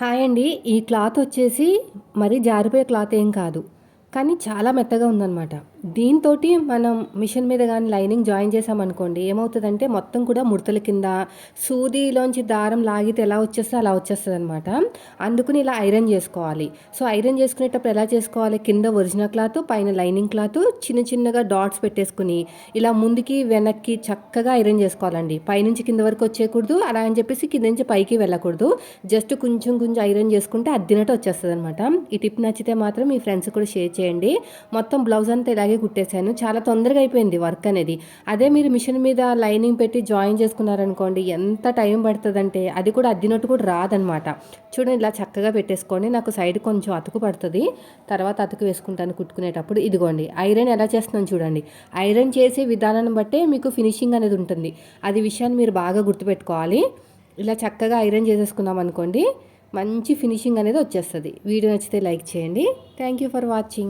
Hi అండి. ఈ cloth వచ్చేసి మరి జారిపోయే క్లాత్ ఏం కాదు. కానీ చాలా మెత్తగా ఉందన్నమాట. దీంతో మనం మిషన్ మీద కానీ లైనింగ్ జాయిన్ చేసామనుకోండి ఏమవుతుందంటే మొత్తం కూడా ముడతల కింద సూదిలోంచి దారం లాగితే ఎలా వచ్చేస్తే అలా వచ్చేస్తుంది అనమాట అందుకుని ఇలా ఐరన్ చేసుకోవాలి. సో ఐరన్ చేసుకునేటప్పుడు ఎలా చేసుకోవాలి? కింద ఒరిజినల్ క్లాత్ పైన లైనింగ్ క్లాత్ చిన్న చిన్నగా డాట్స్ పెట్టేసుకుని ఇలా ముందుకి వెనక్కి చక్కగా ఐరన్ చేసుకోవాలండి. పైనుంచి కింద వరకు వచ్చేయకూడదు అలా అని చెప్పేసి కింద నుంచి పైకి వెళ్ళకూడదు. జస్ట్ కొంచెం కొంచెం ఐరన్ చేసుకుంటే అద్దినట్టు వచ్చేస్తుంది అనమాట ఈ టిప్ నచ్చితే మాత్రం మీ ఫ్రెండ్స్ కూడా షేర్ చేయండి. మొత్తం బ్లౌజ్ అంతా ఇలాగే కుట్టేశాను. చాలా తొందరగా అయిపోయింది వర్క్ అనేది. అదే మీరు మిషన్ మీద లైనింగ్ పెట్టి జాయిన్ చేసుకున్నారనుకోండి ఎంత టైం పడుతుందంటే అది కూడా అద్దినట్టు కూడా రాదనమాట. చూడండి ఇలా చక్కగా పెట్టేసుకోండి. నాకు సైడ్ కొంచెం అతుకు పడుతుంది. తర్వాత అతుకు వేసుకుంటాను కుట్టుకునేటప్పుడు. ఇదిగోండి ఐరన్ ఎలా చేస్తున్నాను చూడండి. ఐరన్ చేసే విధానాన్ని బట్టే మీకు ఫినిషింగ్ అనేది ఉంటుంది. అది విషయాన్ని మీరు బాగా గుర్తుపెట్టుకోవాలి. ఇలా చక్కగా ఐరన్ చేసేసుకున్నాం అనుకోండి మంచి ఫినిషింగ్ అనేది వచ్చేస్తుంది. వీడియో నచ్చితే లైక్ చేయండి. Thank you for watching.